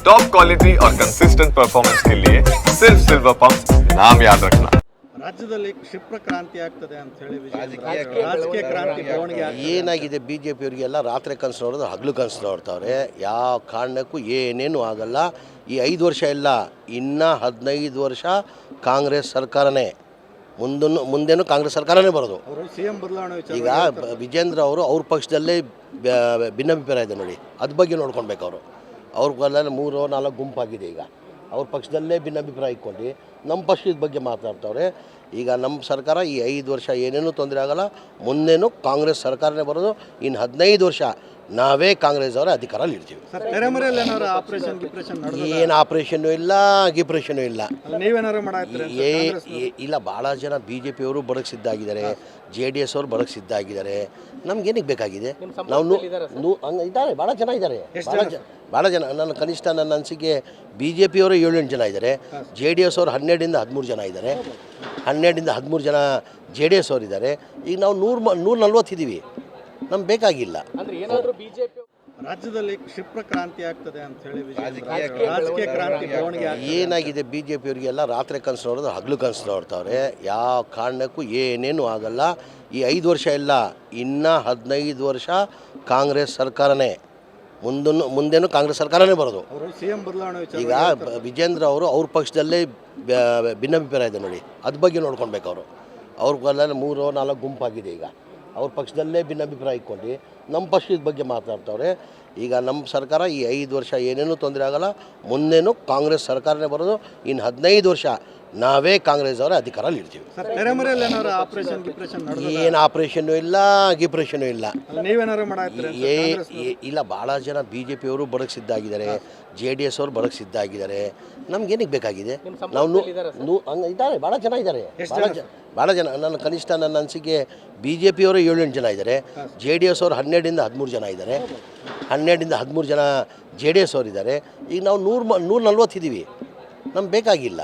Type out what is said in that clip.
Top quality और consistent performance के लिए सिर्फ सिल्वर पंप नाम याद रखना ರಾಜ್ಯದಲ್ಲಿ ಕ್ಷಿಪ್ರ ಕ್ರಾಂತಿ ಆಗ್ತದೆ ಅಂತ ಹೇಳಿ ವಿಜಯೇಂದ್ರ. ರಾಜಕೀಯ ಕ್ರಾಂತಿ ಬೆಳವಣಿಗೆ ಆಗ್ತದೆ. ಏನಾಗಿದೆ ಬಿ ಜೆ ಪಿಯವರಿಗೆಲ್ಲ ರಾತ್ರಿ ಕನಸು ನೋಡೋದು ಹಗಲು ಕನಸು ನೋಡ್ತಾವ್ರೆ ಯಾವ ಕಾರಣಕ್ಕೂ ಏನೇನು ಆಗಲ್ಲ ಈ ಐದು ವರ್ಷ ಇಲ್ಲ ಇನ್ನೂ ಹದಿನೈದು ವರ್ಷ ಕಾಂಗ್ರೆಸ್ ಸರ್ಕಾರನೇ ಮುಂದನ್ನು ಮುಂದೇನು ಕಾಂಗ್ರೆಸ್ ಸರ್ಕಾರನೇ ಬರೋದು ಅವರು ಸಿಎಂ ಬದಲಾವಣೆ ವಿಚಾರ ಈಗ ಬ- ವಿಜೇಂದ್ರ ಅವರು ಅವ್ರ ಪಕ್ಷದಲ್ಲೇ ಬ- ಭಿನ್ನಾಭಿಪ್ರಾಯ ಇದೆ ನೋಡಿ ಅದ್ರ ಬಗ್ಗೆ ನೋಡ್ಕೊಳ್ಬೇಕು ಅವರು ಅವ್ರಿಗೆಲ್ಲ ಮೂರು ನಾಲ್ಕು ಗುಂಪಾಗಿದೆ ಈಗ. ಅವ್ರ ಪಕ್ಷದಲ್ಲೇ ಭಿನ್ನಾಭಿಪ್ರಾಯ ಇಟ್ಕೊಂಡು ನಮ್ಮ ಪಕ್ಷದ ಬಗ್ಗೆ ಮಾತಾಡ್ತವ್ರೆ. ಈಗ ನಮ್ಮ ಸರ್ಕಾರ ಈ ಐದು ವರ್ಷ ಏನೇನೂ ತೊಂದರೆ ಆಗಲ್ಲ. ಮುಂದೇನು ಕಾಂಗ್ರೆಸ್ ಸರ್ಕಾರನೇ ಬರೋದು ಇನ್ನು ಹದಿನೈದು ವರ್ಷ ನಾವೇ ಕಾಂಗ್ರೆಸ್ ಅವರ ಅಧಿಕಾರಲ್ಲಿ ಇರ್ತೀವಿ ಏನು ಆಪರೇಷನ್ ಇಲ್ಲ ಗಿಪ್ರೇಷನ್ ಇಲ್ಲ. ಏ ಇಲ್ಲ ಭಾಳ ಜನ ಬಿ ಜೆ ಪಿಯವರು ಅವರು ಸಿದ್ಧ ಆಗಿದ್ದಾರೆ ಜೆ ಡಿ ಎಸ್ ಅವರು ಬರಕ್ ಸಿದ್ಧ ಆಗಿದ್ದಾರೆ ನಮ್ಗೇನಿಗೆ ಬೇಕಾಗಿದೆ ನಾವು ನೂ- ನೂ- ಹಂಗೆ ಇದ್ದಾರೆ ಭಾಳ ಜನ ಇದ್ದಾರೆ. ಭಾಳ ಜನ ಭಾಳ ಜನ ನನ್ನ ಕನಿಷ್ಠ ನನ್ನ ಅನಿಸಿಕೆ ಬಿ ಜೆ ಪಿಯವರು ಏಳೆಂಟು ಜನ ಇದ್ದಾರೆ ಜೆ ಡಿ ಎಸ್ ಅವರು ಹನ್ನೆರಡರಿಂದ ಹದಿಮೂರು ಜನ ಇದ್ದಾರೆ. ಹನ್ನೆರಡರಿಂದ ಹದಿಮೂರು ಜನ ಜೆ ಡಿ ಎಸ್ ಅವರು ಇದ್ದಾರೆ ಈಗ ನಾವು ನೂರು ಮ ನೂರ ನಲ್ವತ್ತಿದ್ದೀವಿ ನಮ್ಗೆ ಬೇಕಾಗಿಲ್ಲ. ರಾಜ್ಯದಲ್ಲಿ ಕ್ಷಿಪ್ರ ಕ್ರಾಂತಿ ಆಗ್ತದೆ ಅಂತ ಹೇಳಿ. ರಾಜಕೀಯ ಕ್ರಾಂತಿ ಬೆಳವಣಿಗೆ. ಏನಾಗಿದೆ ಬಿ ಜೆ ಪಿಯವರಿಗೆಲ್ಲ ರಾತ್ರಿ ಕನಸು ನೋಡಿದ್ರೆ ಹಗಲು ಕನಸು ನೋಡ್ತಾವ್ರೆ ಯಾವ ಕಾರಣಕ್ಕೂ ಏನೇನು ಆಗಲ್ಲ. ಈ ಐದು ವರ್ಷ ಇಲ್ಲ ಇನ್ನೂ ಹದಿನೈದು ವರ್ಷ ಕಾಂಗ್ರೆಸ್ ಸರ್ಕಾರನೇ. ಮುಂದನ್ನು ಮುಂದೇನು ಕಾಂಗ್ರೆಸ್ ಸರ್ಕಾರನೇ ಬರೋದು. ಅವರು ಸಿಎಂ ಬದಲಾವಣೆ ವಿಚಾರ ಈಗ ವಿಜೇಂದ್ರ ಅವರು ಅವ್ರ ಪಕ್ಷದಲ್ಲೇ ಭಿನ್ನಾಭಿಪ್ರಾಯ ಇದೆ ನೋಡಿ. ಅದ್ರ ಬಗ್ಗೆ ನೋಡ್ಕೊಳ್ಬೇಕು ಅವರು. ಅವ್ರಿಗೆಲ್ಲ ಮೂರು ನಾಲ್ಕು ಗುಂಪಾಗಿದೆ ಈಗ. ಅವ್ರ ಪಕ್ಷದಲ್ಲೇ ಭಿನ್ನಾಭಿಪ್ರಾಯ ಇಟ್ಕೊಂಡು ನಮ್ಮ ಪಕ್ಷದ ಬಗ್ಗೆ ಮಾತಾಡ್ತವ್ರೆ. ಈಗ ನಮ್ಮ ಸರ್ಕಾರ ಈ ಐದು ವರ್ಷ ಏನೇನೂ ತೊಂದರೆ ಆಗಲ್ಲ. ಮುಂದೇನು ಕಾಂಗ್ರೆಸ್ ಸರ್ಕಾರನೇ ಬರೋದು, ಇನ್ನು ಹದಿನೈದು ವರ್ಷ ನಾವೇ ಕಾಂಗ್ರೆಸ್ ಅವರ ಅಧಿಕಾರಲ್ಲಿ ಇರ್ತೀವಿ. ಸರ್ ತೆರೆಮರೆಯಲ್ಲಿ ಏನಾರು ಆಪರೇಷನ್ ಗಿಪ್ರೇಷನ್ ನಡೆದ ಏನು ಆಪ್ರೇಷನ್ನು ಇಲ್ಲ ಗಿಪ್ರೇಷನ್ನು ಇಲ್ಲ. ಏ ಕಾಂಗ್ರೆಸ್ ಏ- ಇಲ್ಲ ಭಾಳ ಜನ ಬಿ ಜೆ ಪಿಯವರು ಬರೋಕ್ಕೆ ಸಿದ್ಧ ಆಗಿದ್ದಾರೆ ಜೆ ಡಿ ಎಸ್ ಅವರು ಬರೋಕ್ಕೆ ಸಿದ್ಧ ಆಗಿದ್ದಾರೆ ನಮ್ಗೇನಿಗೆ ಬೇಕಾಗಿದೆ ನಾವು ನೂ- ನೂ- ಹಂಗೆ ಇದ್ದಾರೆ ಭಾಳ ಜನ ಇದ್ದಾರೆ. ಭಾಳ ಜನ ಭಾಳ ಜನ ನನ್ನ ಕನಿಷ್ಠ ನನ್ನ ಅನಿಸಿಕೆ ಬಿ ಜೆ ಪಿಯವರು ಏಳೆಂಟು ಜನ ಇದ್ದಾರೆ. ಜೆ ಡಿ ಎಸ್ ಅವರು ಹನ್ನೆರಡರಿಂದ ಹದಿಮೂರು ಜನ ಇದ್ದಾರೆ. ಹನ್ನೆರಡರಿಂದ ಹದಿಮೂರು ಜನ ಜೆ ಡಿ ಎಸ್ ಅವರು ಇದ್ದಾರೆ ಈಗ ನಾವು ನೂರು ಮ ನೂರ ನಲ್ವತ್ತಿದ್ದೀವಿ ನಮ್ಗೆ ಬೇಕಾಗಿಲ್ಲ.